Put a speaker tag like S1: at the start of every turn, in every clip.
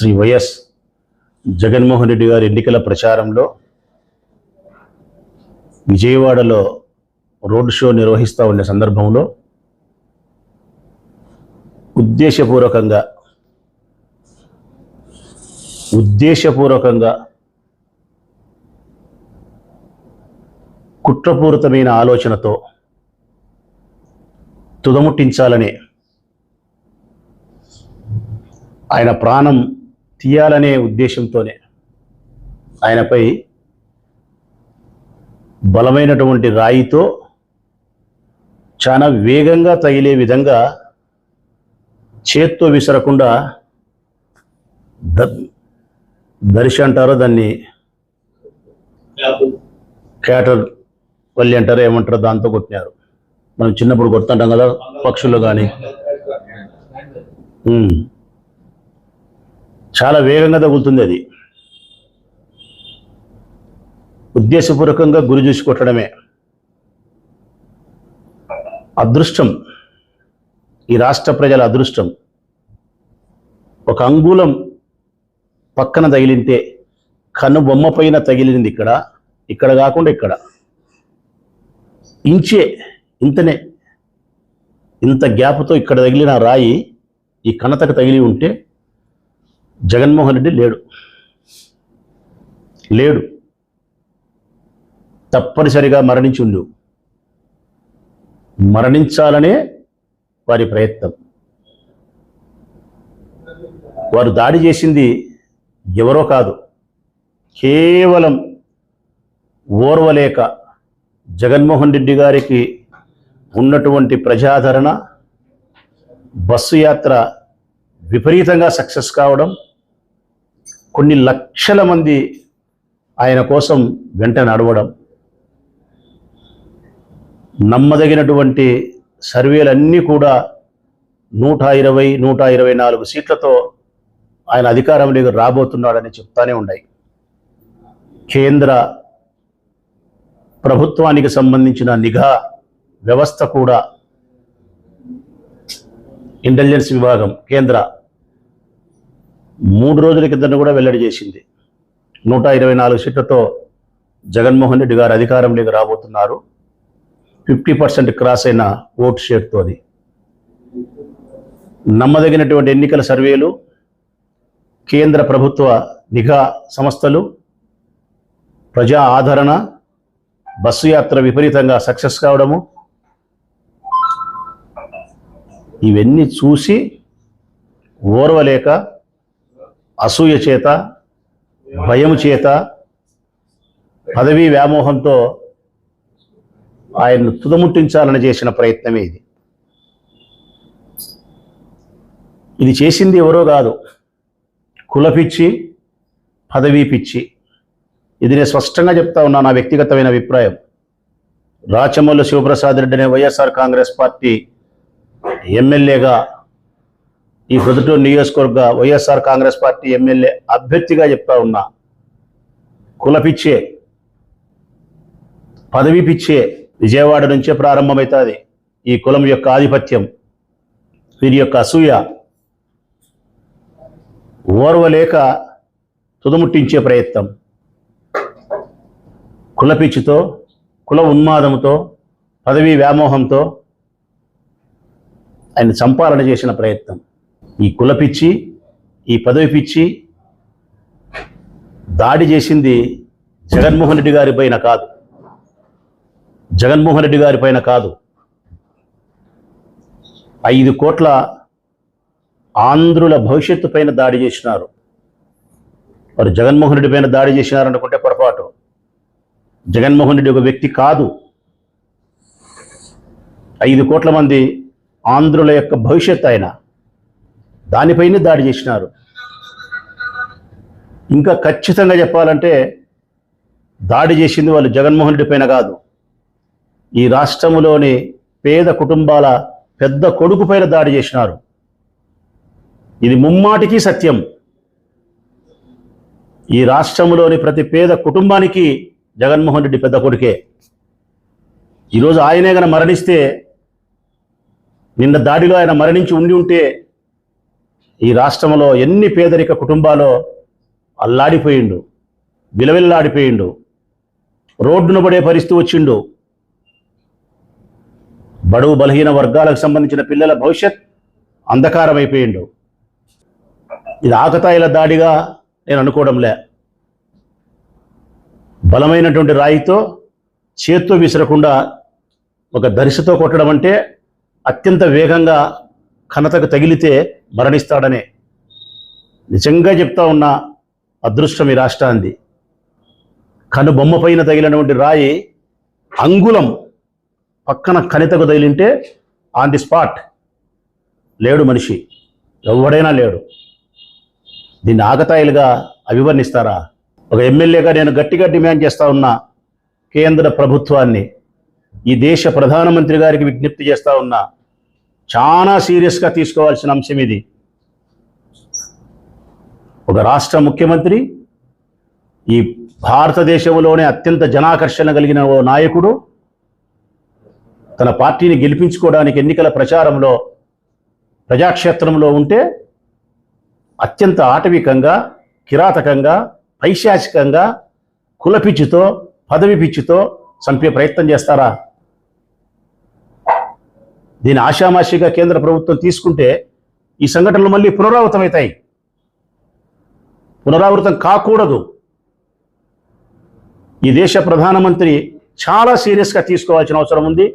S1: Shri YS Jaganmohan Reddy గారి ఎన్నికల ప్రచారంలో విజయవాడలో రోడ్ షో నిర్వహిస్తూ ఉండే సందర్భంలో ఉద్దేశపూర్వకంగా ఉద్దేశపూర్వకంగా కుట్రపూరితమైన ఆలోచనతో తుదముట్టించాలనే ఆయన ప్రాణం తీయాలనే ఉద్దేశంతోనే ఆయనపై బలమైనటువంటి రాయితో చాలా వేగంగా తగిలే విధంగా చేత్తో విసరకుండా ద దర్శి అంటారో దాన్ని క్యాటర్ వల్లి అంటారో ఏమంటారో దాంతో కొట్టినారు. మనం చిన్నప్పుడు కొడుతుంటాం కదా పక్షులు కానీ. చాలా వేగంగా తగులుతుంది అది. ఉద్దేశపూర్వకంగా గురి చూసి కొట్టడమే. అదృష్టం. ఈ రాష్ట్ర ప్రజల అదృష్టం. ఒక అంగుళం పక్కన తగిలింటే కన్ను బొమ్మ పైన తగిలింది ఇక్కడ ఇక్కడ కాకుండా ఇక్కడ. ఇంచే ఇంతనే. ఇంత గ్యాప్తో ఇక్కడ తగిలిన రాయి ఈ కణతకు తగిలి ఉంటే జగన్మోహన్ రెడ్డి లేడు. లేడు. తప్పనిసరిగా మరణించి ఉండు. మరణించాలనే వారి ప్రయత్నం. వారు దాడి చేసింది ఎవరో కాదు కేవలం ఓర్వలేక జగన్మోహన్ రెడ్డి గారికి ఉన్నటువంటి ప్రజాదరణ బస్సు యాత్ర విపరీతంగా సక్సెస్ కావడం కొన్ని లక్షల మంది ఆయన కోసం వెంట నడవడం నమ్మదగినటువంటి సర్వేలన్నీ కూడా నూట ఇరవై నూట ఇరవై నాలుగు సీట్లతో ఆయన అధికారంలోకి రాబోతున్నాడని చెప్తానే ఉన్నాయి. కేంద్ర ప్రభుత్వానికి సంబంధించిన నిఘా వ్యవస్థ కూడా ఇంటెలిజెన్స్ విభాగం కేంద్ర మూడు రోజుల కింద కూడా వెల్లడి చేసింది. నూట ఇరవై నాలుగు సీట్లతో జగన్మోహన్ రెడ్డి గారు అధికారంలోకి రాబోతున్నారు. ఫిఫ్టీ పర్సెంట్ క్రాస్ అయిన ఓట్ షేర్తో అది. నమ్మదగినటువంటి ఎన్నికల సర్వేలు కేంద్ర ప్రభుత్వ నిఘా సంస్థలు ప్రజా ఆదరణ బస్సు యాత్ర విపరీతంగా సక్సెస్ కావడము ఇవన్నీ చూసి ఓర్వలేక అసూయ చేత భయం చేత పదవీ వ్యామోహంతో ఆయన్ను తుదముట్టించాలని చేసిన ప్రయత్నమే ఇది. ఇది చేసింది ఎవరో కాదు. కులపిచ్చి పదవీ పిచ్చి. ఇది నేను స్పష్టంగా చెప్తా ఉన్నా నా వ్యక్తిగతమైన అభిప్రాయం. రాచమల్లు శివప్రసాద్ రెడ్డి అనే వైఎస్ఆర్ కాంగ్రెస్ పార్టీ ఎమ్మెల్యేగా ఈ ప్రొద్దుటూరు నియోజకవర్గ వైఎస్ఆర్ కాంగ్రెస్ పార్టీ ఎమ్మెల్యే అభ్యర్థిగా చెప్తా ఉన్నా కులపిచ్చే పదవి పిచ్చే విజయవాడ నుంచే ప్రారంభమవుతుంది ఈ కులం యొక్క ఆధిపత్యం వీరి యొక్క అసూయ. ఓర్వలేక తుదముట్టించే ప్రయత్నం. కులపిచ్చితో కుల ఉన్మాదంతో పదవీ వ్యామోహంతో ఆయన సంపాలన చేసిన ప్రయత్నం. ఈ కులపిచ్చి ఈ పదవి పిచ్చి దాడి చేసింది జగన్మోహన్ రెడ్డి గారి పైన కాదు. జగన్మోహన్ రెడ్డి గారి పైన కాదు. ఐదు కోట్ల ఆంధ్రుల భవిష్యత్తు పైన దాడి చేసినారు. వారు జగన్మోహన్ రెడ్డి పైన దాడి చేసినారనుకుంటే పొరపాటు. జగన్మోహన్ రెడ్డి ఒక వ్యక్తి కాదు. ఐదు కోట్ల మంది ఆంధ్రుల యొక్క భవిష్యత్తు ఆయన. దానిపైనే దాడి చేసినారు. ఇంకా ఖచ్చితంగా చెప్పాలంటే దాడి చేసింది వాళ్ళు జగన్మోహన్ రెడ్డి పైన కాదు. ఈ రాష్ట్రములోని పేద కుటుంబాల పెద్ద కొడుకు పైన దాడి చేసినారు. ఇది ముమ్మాటికి సత్యం. ఈ రాష్ట్రంలోని ప్రతి పేద కుటుంబానికి జగన్మోహన్ రెడ్డి పెద్ద కొడుకే. ఈరోజు ఆయనే గన మరణిస్తే నిన్న దాడిలో ఆయన మరణించి ఉండి ఉంటే ఈ రాష్ట్రంలో ఎన్ని పేదరిక కుటుంబాలో అల్లాడిపోయిండు విలవిల్లాడిపోయిండు రోడ్డున పడే పరిస్థితి వచ్చిండు. బడుగు బలహీన వర్గాలకు సంబంధించిన పిల్లల భవిష్యత్ అంధకారమైపోయిండు. ఇది ఆకతాయిల దాడిగా నేను అనుకోవడంలే బలమైనటువంటి రాయితో చేత్తో విసరకుండా ఒక దరిశతో కొట్టడం అంటే అత్యంత వేగంగా ఘనతకు తగిలితే మరణిస్తాడనే నిజంగా చెప్తా ఉన్న అదృష్టం ఈ రాష్ట్రాంది కను బొమ్మ పైన తగిలినటువంటి రాయి అంగుళం పక్కన కణితకు తగిలింటే ఆన్ ది స్పాట్ లేడు మనిషి. ఎవడైనా లేడు. దీన్ని ఆగతాయిలుగా అభివర్ణిస్తారా? ఒక ఎమ్మెల్యేగా నేను గట్టిగా డిమాండ్ చేస్తా ఉన్నా కేంద్ర ప్రభుత్వాన్ని ఈ దేశ ప్రధానమంత్రి గారికి విజ్ఞప్తి చేస్తా ఉన్నా చాలా సీరియస్గా తీసుకోవాల్సిన అంశం ఇది. ఒక రాష్ట్ర ముఖ్యమంత్రి ఈ భారతదేశంలోనే అత్యంత జనాకర్షణ కలిగిన ఓ నాయకుడు తన పార్టీని గెలిపించుకోవడానికి ఎన్నికల ప్రచారంలో ప్రజాక్షేత్రంలో ఉంటే అత్యంత ఆటవికంగా కిరాతకంగా పైశాచికంగా కుల పిచ్చితో పదవి పిచ్చితో చంపే ప్రయత్నం చేస్తారా? దీని ఆషామాషిగా కేంద్ర ప్రభుత్వం తీసుకుంటే ఈ సంఘటనలు మళ్ళీ పునరావృతమవుతాయి. పునరావృతం కాకూడదు. ఈ దేశ ప్రధానమంత్రి చాలా సీరియస్గా తీసుకోవాల్సిన అవసరం ఉంది.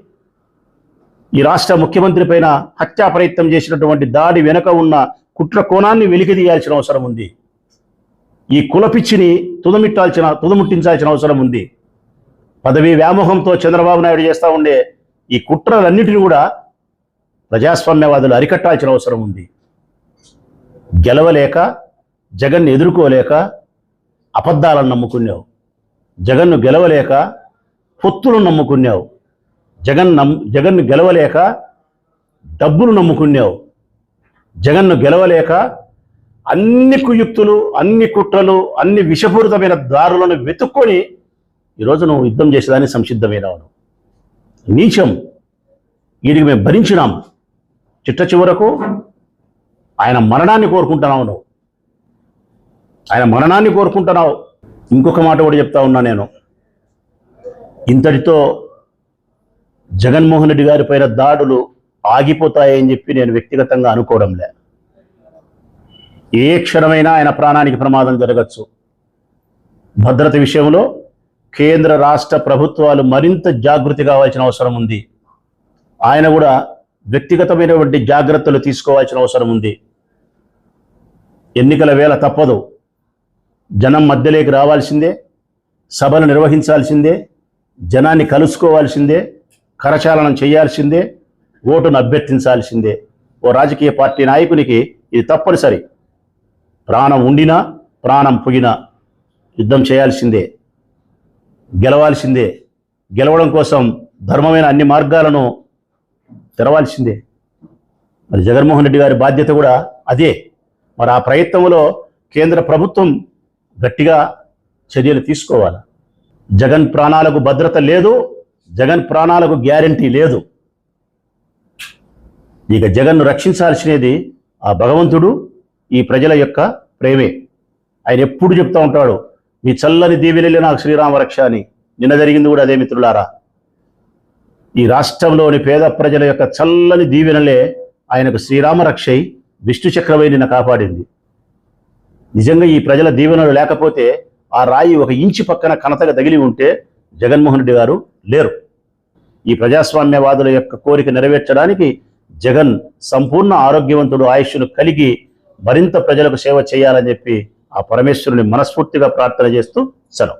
S1: ఈ రాష్ట్ర ముఖ్యమంత్రి పైన హత్యా ప్రయత్నం చేసినటువంటి దాడి వెనుక ఉన్న కుట్ర కోణాన్ని వెలికిదీయాల్సిన అవసరం ఉంది. ఈ కులపిచ్చిని తుదమిట్టాల్సిన తుదముట్టించాల్సిన అవసరం ఉంది. పదవి వ్యామోహంతో చంద్రబాబు నాయుడు చేస్తూ ఉండే ఈ కుట్రలన్నిటిని కూడా ప్రజాస్వామ్యవాదులు అరికట్టాల్సిన అవసరం ఉంది. గెలవలేక జగన్ ఎదుర్కోలేక అబద్ధాలను నమ్ముకున్నావు. జగన్ను గెలవలేక పొత్తులు నమ్ముకున్నావు. జగన్ నమ్ జగన్ను గెలవలేక డబ్బులు నమ్ముకున్నావు. జగన్ను గెలవలేక అన్ని కుయుక్తులు అన్ని కుట్రలు అన్ని విషపూరితమైన దారులను వెతుక్కొని ఈరోజు నువ్వు యుద్ధం చేసేదానికి సంసిద్ధమైనవాడు. నీచం. వీడికి మేము భరించినాం. చిట్ట చివరకు ఆయన మరణాన్ని కోరుకుంటున్నావు నువ్వు. ఆయన మరణాన్ని కోరుకుంటున్నావు. ఇంకొక మాట కూడా చెప్తా ఉన్నా నేను. ఇంతటితో జగన్మోహన్ రెడ్డి గారి పైన దాడులు ఆగిపోతాయని చెప్పి నేను వ్యక్తిగతంగా అనుకోవడం లే. ఏ క్షణమైనా ఆయన ప్రాణానికి ప్రమాదం జరగచ్చు. భద్రత విషయంలో కేంద్ర రాష్ట్ర ప్రభుత్వాలు మరింత జాగృతి కావాల్సిన అవసరం ఉంది. ఆయన కూడా వ్యక్తిగతమైనటువంటి జాగ్రత్తలు తీసుకోవాల్సిన అవసరం ఉంది. ఎన్నికల వేళ తప్పదు. జనం మధ్యలోకి రావాల్సిందే. సభలు నిర్వహించాల్సిందే. జనాన్ని కలుసుకోవాల్సిందే. కరచాలనం చేయాల్సిందే. ఓటును అభ్యర్థించాల్సిందే. ఓ రాజకీయ పార్టీ నాయకునికి ఇది తప్పనిసరి. ప్రాణం ఉండినా ప్రాణం పొగినా యుద్ధం చేయాల్సిందే. గెలవాల్సిందే. గెలవడం కోసం ధర్మమైన అన్ని మార్గాలను తెరవాల్సిందే. మరి జగన్మోహన్ రెడ్డి గారి బాధ్యత కూడా అదే. మరి ఆ ప్రయత్నంలో కేంద్ర ప్రభుత్వం గట్టిగా చర్యలు తీసుకోవాలి. జగన్ ప్రాణాలకు భద్రత లేదు జగన్ ప్రాణాలకు గ్యారంటీ లేదు. ఇక జగన్ను రక్షించాల్సినది ఆ భగవంతుడు ఈ ప్రజల యొక్క ప్రేమే. ఆయన ఎప్పుడు చెప్తా ఉంటాడు మీ చల్లని దీవెనలే నాకు శ్రీరామ రక్ష అని. నిన్న జరిగింది కూడా అదే మిత్రులారా. ఈ రాష్ట్రంలోని పేద ప్రజల యొక్క చల్లని దీవెనలే ఆయనకు శ్రీరామరక్షై విష్ణు చక్రవేణిని కాపాడింది. నిజంగా ఈ ప్రజల దీవెనలు లేకపోతే ఆ రాయి ఒక ఇంచు పక్కన కనతగా తగిలి ఉంటే జగన్మోహన్ రెడ్డి గారు లేరు. ఈ ప్రజాస్వామ్యవాదుల యొక్క కోరిక నెరవేర్చడానికి జగన్ సంపూర్ణ ఆరోగ్యవంతుడు ఆయుష్ను కలిగి మరింత ప్రజలకు సేవ చేయాలని చెప్పి ఆ పరమేశ్వరుని మనస్ఫూర్తిగా ప్రార్థన చేస్తూ సెలవు.